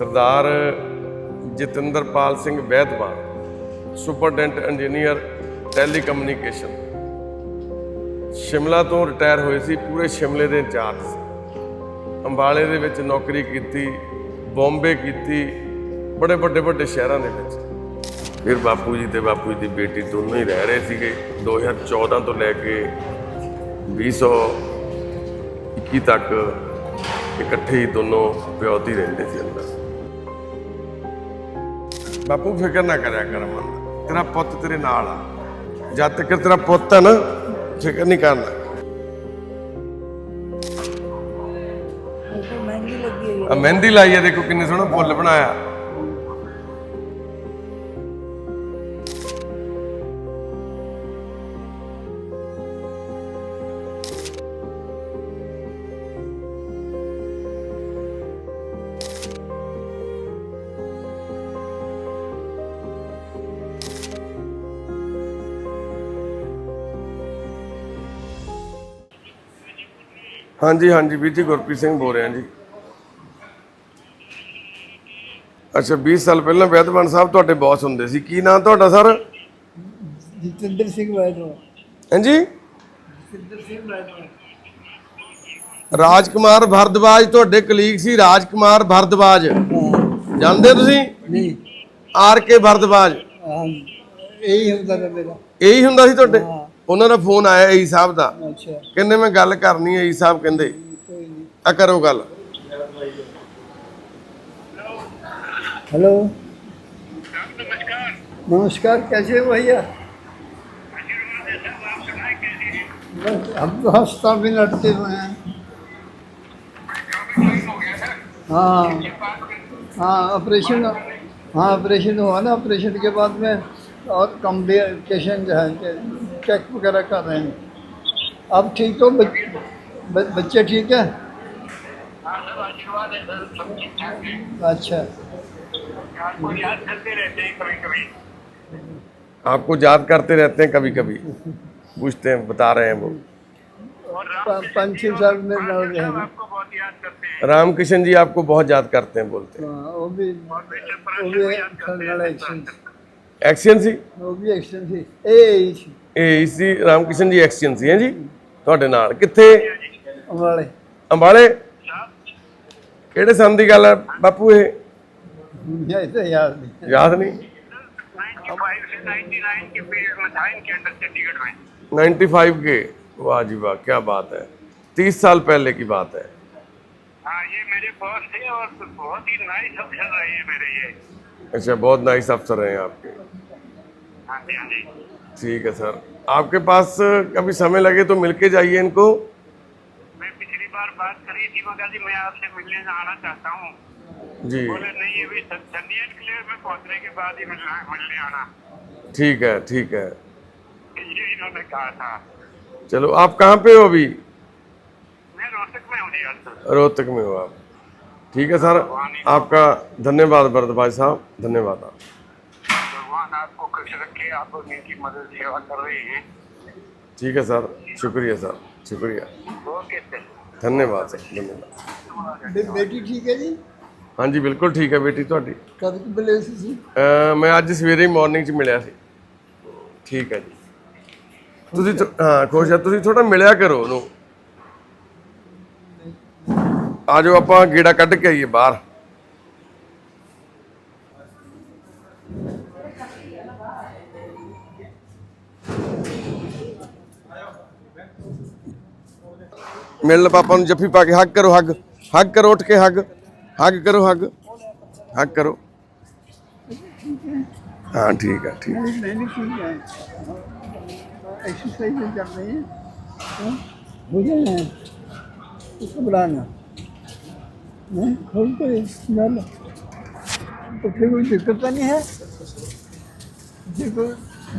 Sardar Jatinderpal Singh Vaidwan, superintendent engineer, telecommunication. Shimla ਤੋਂ retire ਹੋਏ ਸੀ, ਪੂਰੇ ਸ਼ਿਮਲੇ ਦੇ ਇੰਚਾਰਜ ਸੀ। ਅੰਬਾਲੇ ਦੇ ਵਿੱਚ ਨੌਕਰੀ ਕੀਤੀ, ਬੰਬੇ ਕੀਤੀ, ਬੜੇ ਵੱਡੇ ਵੱਡੇ ਸ਼ਹਿਰਾਂ ਦੇ ਵਿੱਚ। ਫਿਰ ਬਾਪੂ ਜੀ ਤੇ ਬਾਪੂ ਜੀ ਦੀ ਬੇਟੀ ਦੋਨੋਂ ਹੀ ਰਹਿ ਰਹੇ ਸੀਗੇ। 2014 ਤੋਂ ਲੈ ਕੇ 2021 ਤੱਕ ਇਕੱਠੇ ਹੀ ਦੋਨੋਂ ਪਿਓਤੀ ਰਹਿੰਦੇ ਸੀ ਅੰਦਰ। ਬਾਪੂ ਫਿਕਰ ਨਾ ਕਰਿਆ ਕਰ ਮਨ ਤੇਰਾ ਪੁੱਤ ਤੇਰੇ ਨਾਲ ਆ। ਜਦ ਤੱਕ ਤੇਰਾ ਪੁੱਤ ਹੈ ਨਾ ਫਿਕਰ ਨਹੀਂ ਕਰਨਾ। ਮਹਿੰਗੀ ਲੱਗੀ ਹੋਈ ਆ। ਮਹਿੰਦੀ ਲਾਈ ਹੈ ਦੇਖੋ ਕਿੰਨੇ ਸੋਹਣਾ ਫੁੱਲ ਬਣਾਇਆ। ਹਾਂਜੀ ਹਾਂਜੀ ਵੀਰ ਜੀ ਗੁਰਪ੍ਰੀਤ ਸਿੰਘ ਬੋਲ ਰਿਹਾ ਜੀ। ਅੱਛਾ 20 ਸਾਲ ਪਹਿਲਾਂ ਵੈਦਵਾਨ ਸਾਹਿਬ ਤੁਹਾਡੇ ਬੌਸ ਹੁੰਦੇ ਸੀ। ਕੀ ਨਾਮ ਤੁਹਾਡਾ ਸਰ? ਜਤਿੰਦਰ ਸਿੰਘ ਵੈਦਵਾਨ। ਹਾਂਜੀ? ਜਤਿੰਦਰ ਸਿੰਘ ਵੈਦਵਾਨ। ਰਾਜਕੁਮਾਰ ਭਰਦਵਾਜ ਤੁਹਾਡੇ ਕਲੀਗ ਸੀ ਰਾਜਕੁਮਾਰ ਭਰਦਵਾਜ। ਜਾਣਦੇ ਤੁਸੀਂ? ਨਹੀਂ। R K Bhardwaj. ਹਾਂ ਇਹੀ ਹੁੰਦਾ ਸੀ ਤੁਹਾਡੇ? ਉਹਨਾਂ ਦਾ ਫੋਨ ਆਇਆ ਈ ਸਾਹਿਬ ਦਾ अच्छा ਕਹਿੰਦੇ ਮੈਂ ਗੱਲ ਕਰਨੀ ਹੈ ਈ ਸਾਹਿਬ ਕਹਿੰਦੇ कोई नहीं ਆ ਕਰੋ ਗੱਲ हेलो नमस्कार कैसे हो भैया बस हम तो हंसता भी लड़ते हुए हैं हाँ हाँ ऑपरेशन हाँ ऑपरेशन हुआ ना ऑपरेशन के बाद में और कम्प्लिकेशन जो है चेक वगैरह कर रहे हैं। अब ठीक हो बच, ब, बच्चे ठीक है? अच्छा। आपको याद करते रहते हैं कभी कभी आपको याद करते रहते हैं कभी कभी पूछते हैं बता रहे हैं वो। और राम प- पाँच छः साल में लड़ रहे आपको बहुत याद करते हैं। रामकिशन जी आपको बहुत याद करते हैं बोलते हैं। हाँ, वो भी वो भी को याद करते खरगड़ा हैं एक्शन ਐਕਸ਼ਨ ਸੀ वो भी एक्शन थी ए थी ਇਹ ਇਸੀ ਰਾਮਕਿਸ਼ਨ ਜੀ ਐਕਸ਼ਨ ਸੀ ਹੈ ਜੀ ਤੁਹਾਡੇ ਨਾਲ ਕਿੱਥੇ हमारे ਅੰਬਾਲੇ ਕਿਹੜੇ ਸੰਨ ਦੀ ਗੱਲ ਹੈ ਬਾਪੂ ਇਹ मुझे ऐसे याद नहीं ਯਾਦ ਨਹੀਂ 95 से 99 के पीरियड में था इनके अंदर चंडीगढ़ में 95 के वाह जी वाह क्या बात है 30 साल पहले की बात है हाँ ये मेरे बॉस थे और बहुत ही नाइस अफसर रहे हैं मेरे ये अच्छा बहुत नाइस अफसर हैं आपके। ठीक है सर। आपके पास कभी समय लगे तो मिलके जाइए इनको। मैं पिछली बार बात करी थी मगर जी मैं आपसे मिलने आना चाहता हूँ। जी। बोले नहीं अभी चंडीगढ़ क्लियर में पहुँचने के बाद ही मिलना मिलने आना। ठीक है ठीक है। ये इन्होंने कहा था। चलो आप कहाँ पे हो अभी? मैं रोहतक में हूँ रोहतक में हो आप। ठीक है सर आपका धन्यवाद भरत साहब धन्यवाद आप भगवान आपको खुश रखे आप उनकी मदद सेवा कर रहे हैं ठीक है सर शुक्रिया सर शुक्रिया ओके सर धन्यवाद सर धन्यवाद बे, बेटी ठीक है जी ਹਾਂਜੀ ਬਿਲਕੁਲ ਠੀਕ ਹੈ ਬੇਟੀ ਤੁਹਾਡੀ कब की मिले सी ਅਹ ਮੈਂ ਅੱਜ ਸਵੇਰੇ ਮਾਰਨਿੰਗ 'ਚ ਮਿਲਿਆ ਸੀ ਠੀਕ ਹੈ ਜੀ ਤੁਸੀਂ ਥੋ- ਹਾਂ ਖੁਸ਼ ਹੈ ਤੁਸੀਂ ਥੋੜਾ ਮਿਲਿਆ ਕਰੋ ਉਹਨੂੰ ਆ ਜਾਓ ਆਪਾਂ ਗੇੜਾ ਕੱਢ ਕੇ ਆਈਏ ਬਾਹਰ ਮਿਲ ਪਾਪਾ ਨੂੰ ਜੱਫੀ ਪਾ ਕੇ ਹੱਗ ਕਰੋ ਹੱਗ ਹੱਗ ਕਰੋ ਉੱਠ ਕੇ ਹੱਗ ਹੱਗ ਕਰੋ ਹੱਗ ਹੱਗ ਕਰੋ हाँ ठीक है ठीक है मैंने ठीक है एक्सरसाइज कर रहे हैं हाँ? हो जाए हैं इसको बुलाना नहीं खोल के डालो तो फिर कोई दिक्कत तो नहीं है जे कोई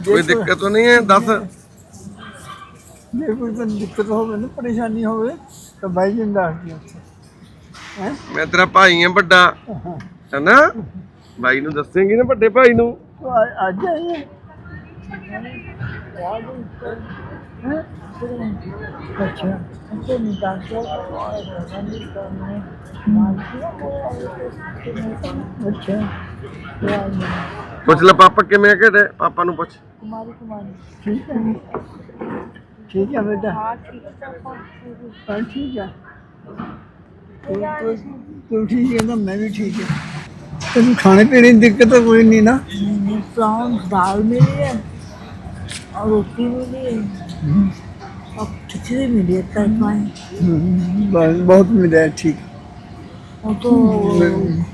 ਕੋਈ ਦਿੱਕਤ ਤਾਂ ਨਹੀਂ ਹੈ ਦੱਸ ਜੇ ਕੋਈ ਤੁਹਾਨੂੰ ਦਿੱਕਤ ਹੋਵੇ ਨਾ ਪਰੇਸ਼ਾਨੀ ਹੋਵੇ ਤਾਂ ਬਾਈ ਜੀ ਨੂੰ ਦੱਸ ਦਿਓ ਹੈ ਮੈਂ ਤੇਰਾ ਭਾਈ ਆ ਵੱਡਾ ਹੈਨਾ ਭਾਈ ਨੂੰ ਦੱਸੇਂਗੀ ਨਾ ਵੱਡੇ ਭਾਈ ਨੂੰ ਅੱਜ ਆਏ हैं अच्छा हमको निकाल अच्छा ਪੁੱਛ ਲੈ ਪਾਪਾ ਕਿਵੇਂ ਕਿਹੜੇ ਪਾਪਾ ਨੂੰ ਪੁੱਛ कुमारी कुमारी ठीक है ठीक है बेटा हाँ ठीक है हाँ ठीक है तू तू- तू ठीक है ना मैं भी ठीक है तेन खाने पीने की दिक्कत तो कोई नहीं ना प्राउन दाल मिली है और रोटी मिली है और खिचड़ी मिली है तरपाई हम्म, बस बहुत मिला है ठीक वो तो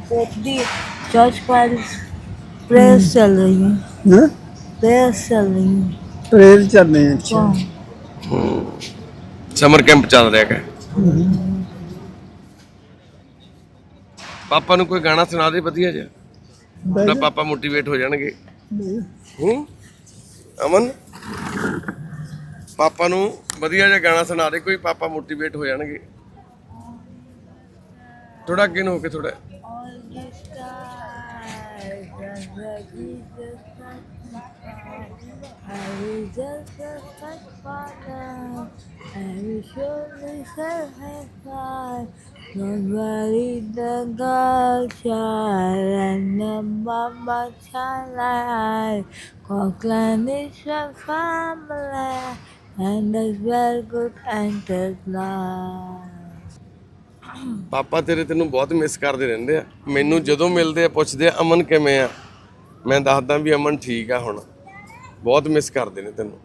पोपडी चर्च पैरिस प्रेयर्स चल रही है ना प्रेयर्स चल रही है प्रेयर चल रहे हैं अच्छा हाँ। ਸਮਰ ਕੈਂਪ ਚੱਲ ਰਿਹਾ ਹੈ ਪਾਪਾ ਨੂੰ ਕੋਈ ਗਾਣਾ ਸੁਣਾ ਦੇ ਵਧੀਆ ਜਿਹਾ ਤਾਂ ਪਾਪਾ ਮੋਟੀਵੇਟ ਹੋ ਜਾਣਗੇ ਹੂੰ ਅਮਨ ਪਾਪਾ ਨੂੰ ਵਧੀਆ ਜਿਹਾ ਗਾਣਾ ਸੁਣਾ ਦੇ ਕੋਈ ਪਾਪਾ ਮੋਟੀਵੇਟ ਹੋ ਜਾਣਗੇ ਥੋੜਾ ਅੱਗੇ ਨੂੰ ਹੋ ਕੇ ਥੋੜਾ All the stars and the Jesus I will just respect Father. I will surely serve His God. Don't worry, the God shall and the Mama shall lie. Cockland is your family, and as well good and good life. ਪਾਪਾ ਤੇਰੇ ਤੈਨੂੰ ਬਹੁਤ miss ਕਰਦੇ ਰਹਿੰਦੇ ਆ। ਮੈਨੂੰ ਜਦੋਂ ਮਿਲਦੇ ਆ, ਪੁੱਛਦੇ ਆ, ਅਮਨ ਕਿਵੇਂ ਆ? ਮੈਂ ਦੱਸਦਾ ਵੀ ਅਮਨ ਠੀਕ ਆ ਹੁਣ। ਬਹੁਤ ਮਿਸ ਕਰਦੇ ਨੇ ਤੈਨੂੰ।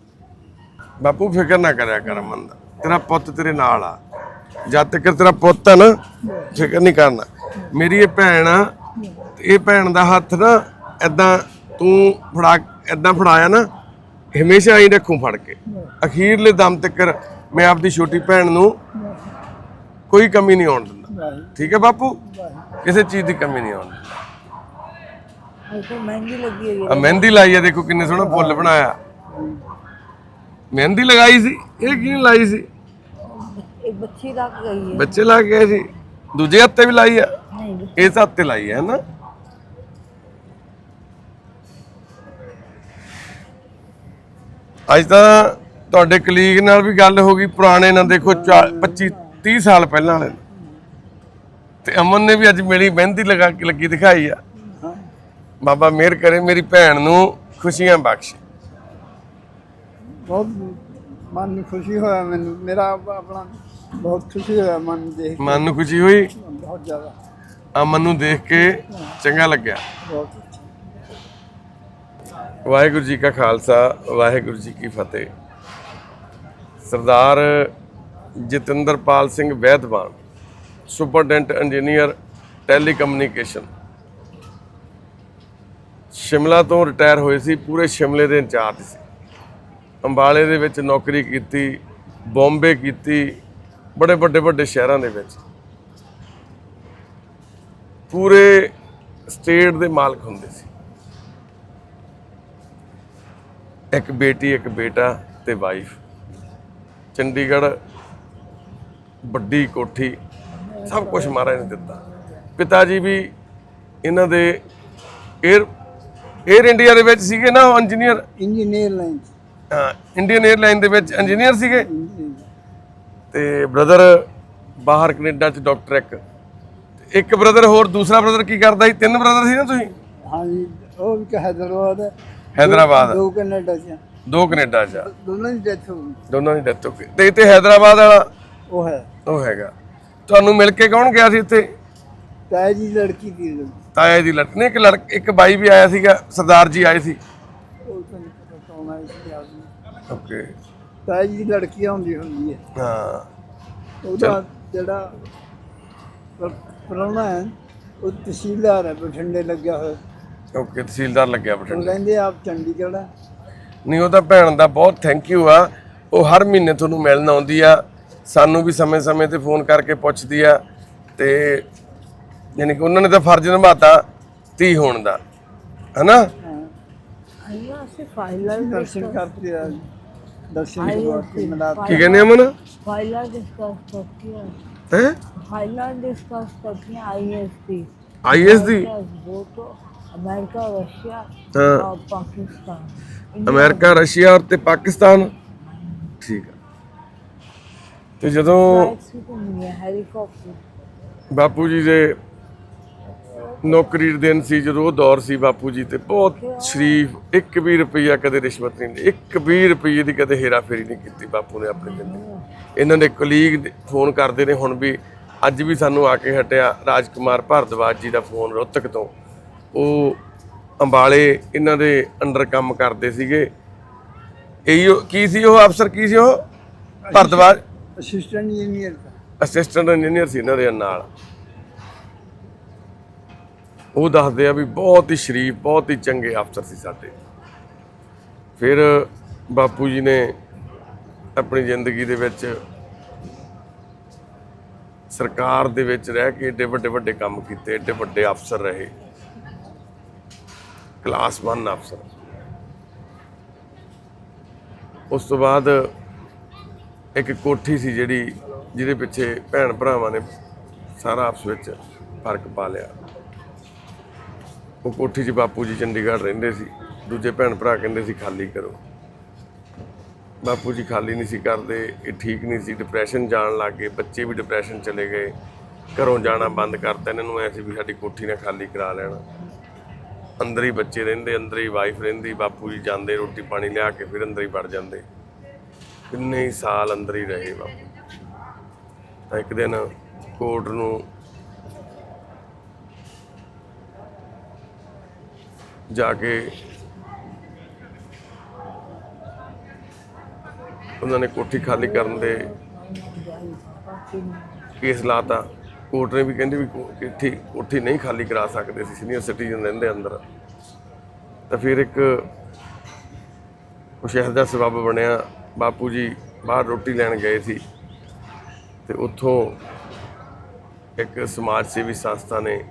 ਬਾਪੂ, ਫਿਕਰ ਨਾ ਕਰਿਆ ਕਰ ਅਮਨ ਦਾ। ਤੇਰਾ ਪੁੱਤ ਤੇਰੇ ਨਾਲ ਆ। ਜਦ ਤੱਕ ਤੇਰਾ ਪੁੱਤ ਆ ਨਾ, ਫਿਕਰ ਨਹੀਂ ਕਰਨਾ। ਮੇਰੀ ਇਹ ਭੈਣ ਆ ਤੇ ਇਹ ਭੈਣ ਦਾ ਹੱਥ ਨਾ ਐਦਾਂ ਤੂੰ ਫੜਾ ਐਦਾਂ ਫੜਾਇਆ ਨਾ ਹਮੇਸ਼ਾ ਹੀ ਰੱਖੂ ਫੜ ਕੇ। ਅਖੀਰਲੇ ਦਮ ਤੱਕ ਮੈਂ ਆਪਦੀ ਛੋਟੀ ਭੈਣ ਨੂੰ ਕੋਈ ਕਮੀ ਨਹੀਂ ਆਉਣ ਦਿੰਦਾ। ਠੀਕ ਹੈ ਬਾਪੂ? ਕਿਸੇ ਚੀਜ਼ ਦੀ ਕਮੀ ਨਹੀਂ ਆਉਣ ਦਿੰਦਾ। ਮਹਿੰਦੀ ਲਾਈ ਹੈ ਦੇਖੋ ਕਿੰਨੇ ਸੋਹਣਾ ਫੁੱਲ ਬਣਾਇਆ। ਮਹਿੰਦੀ ਲਗਾਈ ਸੀ ਇਹ ਕਿਹਨੇ ਲਾਈ ਸੀ? ਇਹ ਬੱਚੇ ਲਾ ਕੇ ਗਈ ਹੈ। ਬੱਚੇ ਲਾ ਕੇ ਗਏ ਸੀ। ਦੂਜੇ ਹੱਥੇ ਵੀ ਲਾਈ ਆ। ਨਹੀਂ ਇਸ ਹੱਥੇ ਲਾਈ ਹੈ ਨਾ? ਅੱਜ ਤਾਂ ਤੁਹਾਡੇ ਕਲੀਗ ਨਾਲ ਵੀ ਗੱਲ ਹੋ ਗਈ ਪੁਰਾਣੇ ਨਾਲ ਦੇਖੋ 25 30 ਸਾਲ ਪਹਿਲਾਂ ਵਾਲੇ। ਤੇ ਅਮਨ ਨੇ ਵੀ ਅੱਜ ਮੇਰੀ ਮਹਿੰਦੀ ਲਗਾ ਕੇ ਲੱਗੀ ਦਿਖਾਈ ਆ। ਬਾਬਾ ਮਿਹਰ ਕਰੇ ਮੇਰੀ ਭੈਣ ਨੂੰ ਖੁਸ਼ੀਆਂ ਬਖਸ਼। ਬਹੁਤ ਮਨ ਨੂੰ ਖੁਸ਼ੀ ਹੋਇਆ ਮੈਨੂੰ। ਮੇਰਾ ਆਪਣਾ ਬਹੁਤ ਖੁਸ਼ੀ ਹੋਇਆ ਮਨ ਦੇਖ ਮਨ ਨੂੰ ਖੁਸ਼ੀ ਹੋਈ? ਬਹੁਤ ਜ਼ਿਆਦਾ। ਅਮਨ ਨੂੰ ਦੇਖ ਕੇ ਚੰਗਾ ਲੱਗਿਆ। ਬਹੁਤ। ਵਾਹਿਗੁਰੂ ਜੀ ਕਾ ਖਾਲਸਾ, ਵਾਹਿਗੁਰੂ ਜੀ ਕੀ ਫਤਿਹ। Sardar Jatinderpal Singh Vaidwan, superintendent engineer, telecommunication. Shimla ਤੋਂ ਰਿਟਾਇਰ ਹੋਏ ਸੀ, ਪੂਰੇ ਸ਼ਿਮਲੇ ਦੇ ਇੰਚਾਰਜ ਸੀ। ਅੰਬਾਲੇ ਦੇ ਵਿੱਚ ਨੌਕਰੀ ਕੀਤੀ, ਬੰਬੇ ਕੀਤੀ, ਬੜੇ ਵੱਡੇ ਵੱਡੇ ਸ਼ਹਿਰਾਂ ਦੇ ਵਿੱਚ। ਪੂਰੇ ਸਟੇਟ ਦੇ ਮਾਲਕ ਹੁੰਦੇ ਸੀ। ਇੱਕ ਬੇਟੀ ਇੱਕ ਬੇਟਾ ਤੇ ਵਾਈਫ ਚੰਡੀਗੜ੍ਹ ਵੱਡੀ ਕੋਠੀ ਸਭ ਕੁਝ ਮਹਾਰਾਜ ਨੇ ਦਿੱਤਾ। ਪਿਤਾ ਜੀ ਵੀ ਇਹਨਾਂ ਦੇ 에ਅਰ 에ਅਰ ਇੰਡੀਆ ਦੇ ਵਿੱਚ ਸੀਗੇ ਨਾ ਇੰਜੀਨੀਅਰ ਇੰਜੀਨੀਅਰ ਲਾਈਨ ਹਾਂ ਇੰਡੀਅਨ 에ਅਰਲਾਈਨ ਦੇ ਵਿੱਚ ਇੰਜੀਨੀਅਰ ਸੀਗੇ? ਤੇ ਬ੍ਰਦਰ ਬਾਹਰ ਕੈਨੇਡਾ ਚ ਡਾਕਟਰ ਇੱਕ। ਇੱਕ ਬ੍ਰਦਰ ਹੋਰ ਦੂਸਰਾ ਬ੍ਰਦਰ ਕੀ ਕਰਦਾ ਸੀ? ਤਿੰਨ ਬ੍ਰਦਰ ਸੀ ਨਾ ਤੁਸੀਂ? ਹਾਂਜੀ ਉਹ ਵੀ ਹੈਦਰਾਬਾਦ ਹੈ ਹੈਦਰਾਬਾਦ। ਦੋ ਕੈਨੇਡਾ ਚ ਦੋ ਕੈਨੇਡਾ ਚ ਆ। ਦੋਨਾਂ ਦੀ ਡੈਥ ਹੋ ਗਈ। ਦੋਨਾਂ ਦੀ ਡੈਥ ਹੋ ਗਈ। ਤੇ ਇੱਥੇ ਹੈਦਰਾਬਾਦ ਵਾਲਾ ਉਹ ਹੈ। ਉਹ ਹੈਗਾ। ਤੁਹਾਨੂੰ ਮਿਲ ਕੇ ਕੌਣ ਗਿਆ ਸੀ ਇੱਥੇ? ਤਾਏ ਦੀ ਲੜਕੀ ਦੀ ਲੜਕੀ। ਤਾਇਆ ਜੀ ਲੜਕੇ। ਨੇ ਇੱਕ ਲੜਕ ਇੱਕ ਬਾਈ ਵੀ ਆਇਆ ਸੀਗਾ ਸਰਦਾਰ ਜੀ ਆਏ ਸੀ। ਉਹ ਤਾਂ ਨਹੀਂ ਪਤਾ ਕੌਣ ਆਇਆ ਸੀ ਆਦਮੀ ਓਕੇ। ਤਾਏ ਜੀ ਦੀ ਲੜਕੀ ਆਉਂਦੀ ਹੁੰਦੀ ਹੈ। ਹਾਂ। ਉਹਦਾ ਜਿਹੜਾ ਪ੍ਰਾਹੁਣਾ ਹੈ ਉਹ ਤਹਿਸੀਲਦਾਰ ਹੈ ਬਠਿੰਡੇ ਲੱਗਿਆ ਹੋਇਆ। ਓਕੇ ਤਹਿਸੀਲਦਾਰ ਲੱਗਿਆ ਉਹ ਬਠਿੰਡੇ ਕਹਿੰਦੇ ਆਪ ਚੰਡੀਗੜ੍ਹ ਹੈ ਨਹੀਂ ਉਹਦਾ ਭੈਣ ਦਾ ਬਹੁਤ ਥੈਂਕ ਯੂ ਆ ਉਹ ਹਰ ਮਹੀਨੇ ਤੁਹਾਨੂੰ ਮਿਲਣ ਆਉਂਦੀ ਆ ਸਾਨੂੰ ਵੀ ਸਮੇਂ-ਸਮੇਂ ਤੇ ਫੋਨ ਕਰਕੇ ਪੁੱਛਦੀ ਆ ਤੇ ਯਾਨੀ ਕਿ ਉਹਨਾਂ ਨੇ ਤਾਂ ਫਰਜ਼ ਨਿਭਾਤਾ ਧੀ ਹੋਣ ਦਾ ਹਨਾ आइए से फाइलर दर्शन करते हैं दर्शन के बाद फिर मिलाते ਕੀ ਕਹਿੰਦੇ ਅਮਨ फाइलर डिस्कस करती है ਹੈ फाइलर डिस्कस करती है आईएसपी ਆਈਐਸ ਦੀ वो तो ਅਮਰੀਕਾ ਰਸ਼ੀਆ ਤੇ ਪਾਕਿਸਤਾਨ। ਠੀਕ ਆ। ਤੇ ਜਦੋਂ ਬਾਪੂ ਜੀ ਦੇ ਨੌਕਰੀ ਦੇ ਦਿਨ ਸੀ ਜਦੋਂ ਉਹ ਦੌਰ ਸੀ ਬਾਪੂ ਜੀ ਤੇ ਬਹੁਤ ਸ਼ਰੀਫ ਇੱਕ ਵੀ ਰੁਪਈਆ ਕਦੇ ਰਿਸ਼ਵਤ ਨਹੀਂ ਲਈ ਇੱਕ ਵੀ ਰੁਪਈਏ ਦੀ ਕਦੇ ਹੇਰਾ ਫੇਰੀ ਨਹੀਂ ਕੀਤੀ ਬਾਪੂ ਨੇ ਆਪਣੇ ਦਿਨ 'ਚ। ਇਹਨਾਂ ਦੇ ਕਲੀਗ ਫੋਨ ਕਰਦੇ ਨੇ ਹੁਣ ਵੀ ਅੱਜ ਵੀ ਸਾਨੂੰ ਆ ਕੇ ਹਟਿਆ ਰਾਜਕੁਮਾਰ ਭਾਰਦਵਾਜ ਜੀ ਦਾ ਫੋਨ ਰੋਹਤਕ ਤੋਂ। ਉਹ ਅੰਬਾਲੇ ਇਹਨਾਂ ਦੇ ਅੰਡਰ ਕੰਮ ਕਰਦੇ ਸੀਗੇ। ਇਹੋ ਕੀ ਸੀ ਉਹ ਅਫਸਰ ਕੀ ਸੀ ਉਹ? Bhardwaj assistant engineer assistant engineer ਸੀ ਇਹਨਾਂ ਦੇ ਨਾਲ। ਉਹ ਦੱਸਦੇ ਆ ਵੀ ਬਹੁਤ ਹੀ ਸ਼ਰੀਫ ਬਹੁਤ ਹੀ ਚੰਗੇ ਅਫਸਰ ਸੀ ਸਾਡੇ। ਫਿਰ ਬਾਪੂ ਜੀ ਨੇ ਆਪਣੀ ਜ਼ਿੰਦਗੀ ਦੇ ਵਿੱਚ ਸਰਕਾਰ ਦੇ ਵਿੱਚ ਰਹਿ ਕੇ ਏਡੇ ਵੱਡੇ ਵੱਡੇ ਕੰਮ ਕੀਤੇ ਏਡੇ ਵੱਡੇ ਅਫਸਰ ਰਹੇ। ਕਲਾਸ 1 ਅਫਸਰ। ਉਸ ਤੋਂ ਬਾਅਦ ਇੱਕ ਕੋਠੀ ਸੀ ਜਿਹੜੀ ਜਿਹਦੇ ਪਿੱਛੇ ਭੈਣ ਭਰਾਵਾਂ ਨੇ ਸਾਰਾ ਆਪਸ ਵਿੱਚ ਫ਼ਰਕ ਪਾ ਲਿਆ। ਉਹ ਕੋਠੀ 'ਚ ਬਾਪੂ ਜੀ ਚੰਡੀਗੜ੍ਹ ਰਹਿੰਦੇ ਸੀ। ਦੂਜੇ ਭੈਣ ਭਰਾ ਕਹਿੰਦੇ ਸੀ, ਖਾਲੀ ਕਰੋ। ਬਾਪੂ ਜੀ ਖਾਲੀ ਨਹੀਂ ਸੀ ਕਰਦੇ, ਇਹ ਠੀਕ ਨਹੀਂ ਸੀ। ਡਿਪਰੈਸ਼ਨ ਜਾਣ ਲੱਗ ਗਏ, ਬੱਚੇ ਵੀ ਡਿਪਰੈਸ਼ਨ ਚਲੇ ਗਏ। ਘਰੋਂ ਜਾਣਾ ਬੰਦ ਕਰਤਾ ਇਹਨਾਂ ਨੂੰ, ਐ ਸੀ ਵੀ ਸਾਡੀ ਕੋਠੀ ਨਾ ਖਾਲੀ ਕਰਾ ਲੈਣਾ। ਅੰਦਰ ਹੀ ਬੱਚੇ ਰਹਿੰਦੇ, ਅੰਦਰ ਹੀ ਵਾਈਫ ਰਹਿੰਦੀ, ਬਾਪੂ ਜੀ ਜਾਂਦੇ, ਰੋਟੀ ਪਾਣੀ ਲਿਆ ਕੇ ਫਿਰ ਅੰਦਰ ਹੀ ਵੜ ਜਾਂਦੇ। ਕਿੰਨੇ ਸਾਲ ਅੰਦਰ ਹੀ ਰਹੇ ਬਾਪੂ। ਤਾਂ ਇੱਕ ਦਿਨ ਕੋਰਟ ਨੂੰ ਜਾ ਕੇ ਉਹਨਾਂ ਨੇ ਕੋਠੀ ਖਾਲੀ ਕਰਨ ਦੇ ਕੇਸ ਲਾਤਾ। ਕੋਰਟ ਨੇ ਵੀ ਕਹਿੰਦੇ ਵੀ ਕੋ- ਕੋਠੀ ਨਹੀਂ ਖਾਲੀ ਕਰਾ ਸਕਦੇ ਸੀ ਸੀਨੀਅਰ ਸਿਟੀਜ਼ਨ ਰਹਿੰਦੇ ਅੰਦਰ। ਤਾਂ ਫਿਰ ਇੱਕ ਸ਼ਹਿਰ ਦਾ ਜਿਹਾ ਸਬੱਬ ਬਣਿਆ, ਬਾਪੂ ਜੀ ਬਾਹਰ ਰੋਟੀ ਲੈਣ ਗਏ ਸੀ ਤੇ ਉੱਥੋਂ ਇੱਕ ਸਮਾਜ ਸੇਵੀ ਸੰਸਥਾ ਨੇ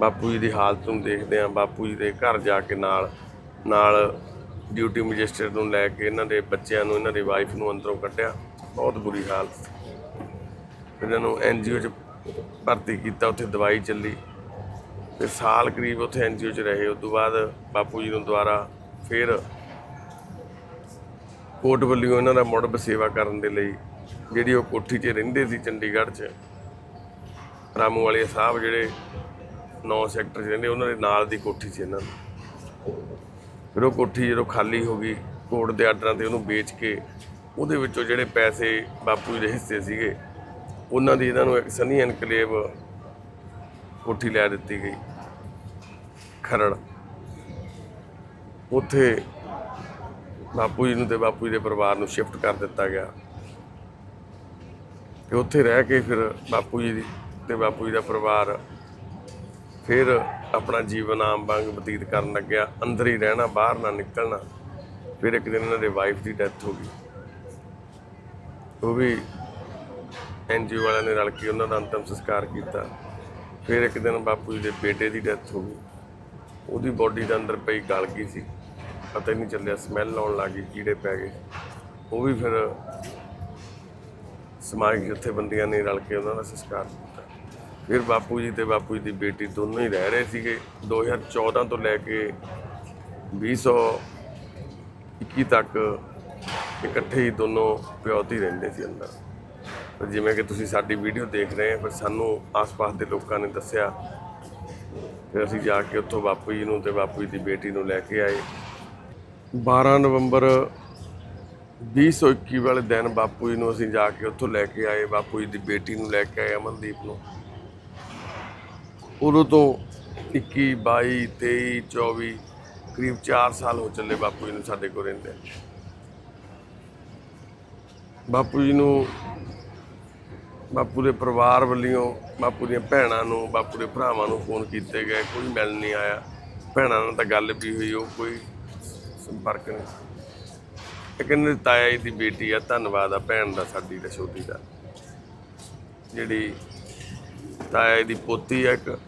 ਬਾਪੂ ਜੀ ਦੀ ਹਾਲਤ ਨੂੰ ਦੇਖਦੇ ਆ ਬਾਪੂ ਜੀ ਦੇ ਘਰ ਜਾ ਕੇ ਨਾਲ ਨਾਲ ਡਿਊਟੀ ਮੈਜਿਸਟਰੇਟ ਨੂੰ ਲੈ ਕੇ ਇਹਨਾਂ ਦੇ ਬੱਚਿਆਂ ਨੂੰ, ਇਹਨਾਂ ਦੀ ਵਾਈਫ ਨੂੰ ਅੰਦਰੋਂ ਕੱਢਿਆ। ਬਹੁਤ ਬੁਰੀ ਹਾਲਤ। ਫਿਰ ਇਹਨਾਂ ਨੂੰ ਐਨਜੀਓ 'ਚ ਭਰਤੀ ਕੀਤਾ, ਉੱਥੇ ਦਵਾਈ ਚੱਲੀ। ਤੇ ਸਾਲ ਕਰੀਬ ਉੱਥੇ ਐਨਜੀਓ 'ਚ ਰਹੇ। ਉਸ ਤੋਂ ਬਾਅਦ ਬਾਪੂ ਜੀ ਨੂੰ ਦੁਬਾਰਾ ਫਿਰ ਕੋਰਟ ਵੱਲੋਂ ਇਹਨਾਂ ਦਾ ਮੁੜ ਬਸੇਵਾ ਕਰਨ ਦੇ ਲਈ ਜਿਹੜੀ ਉਹ ਕੋਠੀ 'ਚ ਰਹਿੰਦੇ ਸੀ, ਚੰਡੀਗੜ੍ਹ 'ਚ, ਰਾਮੂ ਵਾਲੇ ਸਾਹਿਬ ਜਿਹੜੇ 9 ਸੈਕਟਰ 'ਚ ਰਹਿੰਦੇ, ਉਹਨਾਂ ਦੇ ਨਾਲ ਦੀ ਕੋਠੀ ਸੀ ਇਹਨਾਂ ਨੂੰ ਫਿਰ ਉਹ ਕੋਠੀ ਜਦੋਂ ਖਾਲੀ ਹੋ ਗਈ, ਕੋਰਟ ਦੇ ਆਰਡਰਾਂ ਤੇ ਉਹਨੂੰ ਵੇਚ ਕੇ ਉਹਦੇ ਵਿੱਚੋਂ ਜਿਹੜੇ ਪੈਸੇ ਬਾਪੂ ਜੀ ਦੇ ਹਿੱਸੇ ਸੀਗੇ ਉਹਨਾਂ ਦੀ ਇਹਨਾਂ ਨੂੰ ਇੱਕ ਸਨੀ ਐਨਕਲੇਵ ਕੋਠੀ ਲੈ ਦਿੱਤੀ ਗਈ, ਖਰੜ। ਉੱਥੇ ਬਾਪੂ ਜੀ ਨੂੰ ਤੇ ਬਾਪੂ ਜੀ ਦੇ ਪਰਿਵਾਰ ਨੂੰ ਸ਼ਿਫਟ ਕਰ ਦਿੱਤਾ ਗਿਆ। ਤੇ ਉੱਥੇ ਰਹਿ ਕੇ ਫਿਰ ਬਾਪੂ ਜੀ ਦੀ ਤੇ ਬਾਪੂ ਜੀ ਦਾ ਪਰਿਵਾਰ ਫਿਰ ਆਪਣਾ ਜੀਵਨ ਆਮ ਵਾਂਗ ਬਤੀਤ ਕਰਨ ਲੱਗਿਆ। ਅੰਦਰ ਹੀ ਰਹਿਣਾ, ਬਾਹਰ ਨਾ ਨਿਕਲਣਾ। ਫਿਰ ਇੱਕ ਦਿਨ ਇਹਨਾਂ ਦੇ ਵਾਈਫ ਦੀ ਡੈਥ ਹੋ ਗਈ। ਉਹ ਵੀ ਐਨਜੀਓ ਵਾਲਿਆਂ ਨੇ ਰਲ ਕੇ ਉਹਨਾਂ ਦਾ ਅੰਤਮ ਸੰਸਕਾਰ ਕੀਤਾ। ਫਿਰ ਇੱਕ ਦਿਨ ਬਾਪੂ ਜੀ ਦੇ ਬੇਟੇ ਦੀ ਡੈਥ ਹੋ ਗਈ। ਉਹਦੀ ਬੋਡੀ ਦੇ ਅੰਦਰ ਪਈ ਗਲ ਗਈ ਸੀ ਪਤਾ ਹੀ ਨਹੀਂ ਚੱਲਿਆ ਸਮੈਲ ਆਉਣ ਲੱਗ ਗਈ, ਕੀੜੇ ਪੈ ਗਏ। ਉਹ ਵੀ ਫਿਰ ਸਮਾਜਿਕ ਜਥੇਬੰਦੀਆਂ ਨੇ ਰਲ ਕੇ ਉਹਨਾਂ ਦਾ ਸੰਸਕਾਰ ਕੀਤਾ। ਫਿਰ ਬਾਪੂ ਜੀ ਤੇ ਬਾਪੂ ਜੀ ਦੀ ਬੇਟੀ ਦੋਨੋਂ ਹੀ ਰਹਿ ਰਹੇ ਸੀਗੇ। 2014 ਤੋਂ ਲੈ ਕੇ 2021 ਤੱਕ ਇਕੱਠੇ ਹੀ ਦੋਨੋਂ ਪਿਓਤੀ ਰਹਿੰਦੇ ਸੀ ਅੰਦਰ। ਪਰ ਜਿਵੇਂ ਕਿ ਤੁਸੀਂ ਸਾਡੀ ਵੀਡੀਓ ਦੇਖ ਰਹੇ ਹੋ, ਪਰ ਸਾਨੂੰ ਆਸ-ਪਾਸ ਦੇ ਲੋਕਾਂ ਨੇ ਦੱਸਿਆ ਫਿਰ ਅਸੀਂ ਜਾ ਕੇ ਉੱਥੋਂ ਬਾਪੂ ਜੀ ਨੂੰ ਤੇ ਬਾਪੂ ਜੀ ਦੀ ਬੇਟੀ ਨੂੰ ਲੈ ਕੇ ਆਏ। 12 ਨਵੰਬਰ 2021 ਵਾਲੇ ਦਿਨ ਬਾਪੂ ਜੀ ਨੂੰ ਅਸੀਂ ਜਾ ਕੇ ਉੱਥੋਂ ਲੈ ਕੇ ਆਏ, ਬਾਪੂ ਜੀ ਦੀ ਬੇਟੀ ਨੂੰ ਲੈ ਕੇ ਆਏ, ਅਮਨਦੀਪ ਨੂੰ। ਉਦੋਂ ਤੋਂ 21 22 23 24 ਕਰੀਬ 4 ਸਾਲ ਹੋ ਚੱਲੇ ਬਾਪੂ ਜੀ ਨੂੰ ਸਾਡੇ ਕੋਲ ਰਹਿੰਦੇ ਬਾਪੂ ਜੀ ਨੂੰ ਬਾਪੂ ਦੇ ਪਰਿਵਾਰ ਵੱਲੋਂ ਬਾਪੂ ਦੀਆਂ ਭੈਣਾਂ ਨੂੰ, ਬਾਪੂ ਦੇ ਭਰਾਵਾਂ ਨੂੰ ਫੋਨ ਕੀਤੇ ਗਏ। ਕੋਈ ਮਿਲ ਨਹੀਂ ਆਇਆ। ਭੈਣਾਂ ਨਾਲ ਤਾਂ ਗੱਲ ਵੀ ਹੋਈ, ਉਹ ਕੋਈ ਸੰਪਰਕ ਨਹੀਂ। ਇਹ ਕਹਿੰਦੇ ਤਾਇਆ ਜੀ ਦੀ ਬੇਟੀ ਆ, ਧੰਨਵਾਦ ਆ ਭੈਣ ਦਾ, ਸਾਡੀ ਦਾ ਛੋਟੀ ਦਾ। ਜਿਹੜੀ ਤਾਇਆ ਜੀ ਦੀ ਪੋਤੀ ਆ ਇੱਕ,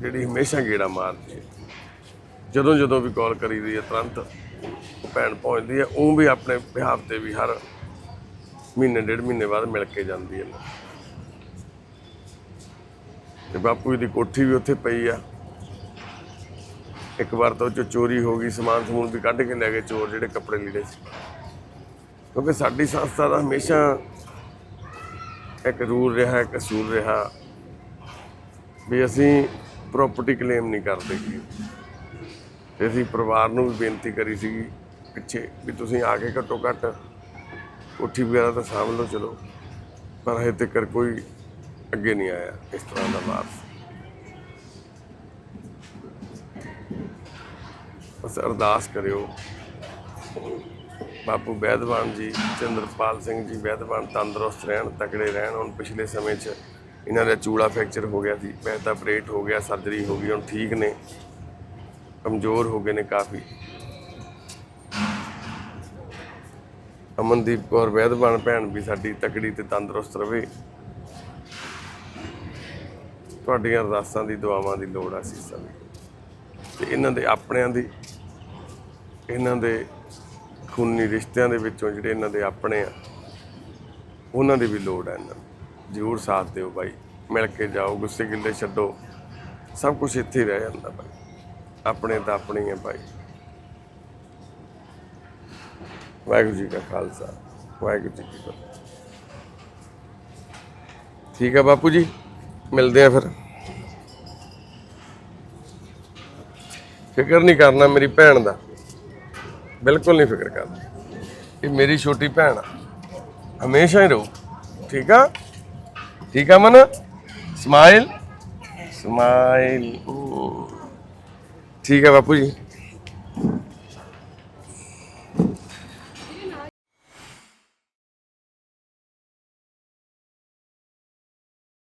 ਜਿਹੜੀ ਹਮੇਸ਼ਾ ਗੇੜਾ ਮਾਰਦੀ ਹੈ ਜਦੋਂ ਜਦੋਂ ਵੀ ਕਾਲ ਕਰੀਦੀ ਹੈ ਤੁਰੰਤ ਭੈਣ ਪਹੁੰਚਦੀ ਹੈ ਉਹ ਵੀ ਆਪਣੇ ਬਿਹਾਰ ਤੇ ਵੀ ਹਰ ਮਹੀਨੇ, ਡੇਢ ਮਹੀਨੇ ਬਾਅਦ ਮਿਲ ਕੇ ਜਾਂਦੀ ਹੈ। ਤੇ ਬਾਪੂ ਜੀ ਦੀ ਕੋਠੀ ਵੀ ਉੱਥੇ ਪਈ ਆ। ਇੱਕ ਵਾਰ ਤਾਂ ਉਹ 'ਚੋਂ ਚੋਰੀ ਹੋ ਗਈ, ਸਮਾਨ ਸਮੂਨ ਵੀ ਕੱਢ ਕੇ ਲੈ ਗਏ ਚੋਰ ਜਿਹੜੇ ਕੱਪੜੇ ਲੀੜੇ ਸੀ। ਕਿਉਂਕਿ ਸਾਡੀ ਸੰਸਥਾ ਦਾ ਹਮੇਸ਼ਾ ਇੱਕ ਰੂਲ ਰਿਹਾ, ਇੱਕ ਅਸੂਲ ਰਿਹਾ ਵੀ ਅਸੀਂ ਪ੍ਰਾਪਰਟੀ ਕਲੇਮ ਨਹੀਂ ਕਰਦੇ ਗੇ। ਤੇ ਅਸੀਂ ਪਰਿਵਾਰ ਨੂੰ ਵੀ ਬੇਨਤੀ ਕਰੀ ਸੀਗੀ ਪਿੱਛੇ ਵੀ ਤੁਸੀਂ ਆ ਕੇ ਘੱਟੋ ਘੱਟ ਕੋਠੀ ਵਗੈਰਾ ਤਾਂ ਸਾਂਭ ਲਓ, ਚਲੋ। ਪਰ ਹਜੇ ਤੱਕ ਕੋਈ ਅੱਗੇ ਨਹੀਂ ਆਇਆ ਇਸ ਤਰ੍ਹਾਂ ਦਾ ਵਾਰਸ ਬਸ ਅਰਦਾਸ ਕਰਿਓ। ਬਾਪੂ ਬੈਦਵਾਨ ਜੀ, ਚੰਦਰਪਾਲ ਸਿੰਘ ਜੀ ਬੈਦਵਾਨ ਤੰਦਰੁਸਤ ਰਹਿਣ, ਤਕੜੇ ਰਹਿਣ। ਹੁਣ ਪਿਛਲੇ ਸਮੇਂ 'ਚ ਇਹਨਾਂ ਦਾ ਚੂੜਾ ਫ੍ਰੈਕਚਰ ਹੋ ਗਿਆ ਸੀ ਪੈਰ ਦਾ ਆਪਰੇਟ ਹੋ ਗਿਆ, ਸਰਜਰੀ ਹੋ ਗਈ, ਹੁਣ ਠੀਕ ਨੇ। ਕਮਜ਼ੋਰ ਹੋ ਗਏ ਨੇ ਕਾਫੀ। ਅਮਨਦੀਪ ਕੌਰ ਵੈਦਵਾਨ ਭੈਣ ਵੀ ਸਾਡੀ ਤਕੜੀ ਤੇ ਤੰਦਰੁਸਤ ਰਵੇ। ਤੁਹਾਡੀਆਂ ਅਰਦਾਸਾਂ ਦੀ, ਦੁਆਵਾਂ ਦੀ ਲੋੜ ਆ ਸੀਸਾਂ ਦੀ ਤੇ ਇਹਨਾਂ ਦੇ ਆਪਣਿਆਂ ਦੀ, ਇਹਨਾਂ ਦੇ ਖੂਨੀ ਰਿਸ਼ਤਿਆਂ ਦੇ ਵਿੱਚੋਂ ਜਿਹੜੇ ਇਹਨਾਂ ਦੇ ਆਪਣੇ ਆ, ਉਹਨਾਂ ਦੀ ਵੀ ਲੋੜ ਹੈ ਇਹਨਾਂ ਨੂੰ। ਜ਼ਰੂਰ ਸਾਥ ਦਿਓ ਭਾਈ ਮਿਲ ਕੇ ਜਾਓ, ਗੁੱਸੇ ਗਿੱਲੇ ਛੱਡੋ। ਸਭ ਕੁਝ ਇੱਥੇ ਰਹਿ ਜਾਂਦਾ ਭਾਈ ਆਪਣੇ ਤਾਂ ਆਪਣੇ ਹੀ ਆ ਭਾਈ ਵਾਹਿਗੁਰੂ ਜੀ ਕਾ ਖਾਲਸਾ, ਵਾਹਿਗੁਰੂ ਜੀ ਕੀ ਫਤਿਹ। ਠੀਕ ਹੈ ਬਾਪੂ ਜੀ, ਮਿਲਦੇ ਆ ਫਿਰ। ਫਿਕਰ ਨਹੀਂ ਕਰਨਾ ਮੇਰੀ ਭੈਣ ਦਾ। ਬਿਲਕੁਲ ਨਹੀਂ ਫਿਕਰ ਕਰਨਾ। ਇਹ ਮੇਰੀ ਛੋਟੀ ਭੈਣ ਆ। ਹਮੇਸ਼ਾ ਹੀ ਰਹੋ। ਠੀਕ ਆ? ਠੀਕ ਆ ਮਨ? ਸਮਾਈਲ? ਸਮਾਈਲ। ਠੀਕ ਹੈ ਬਾਪੂ ਜੀ।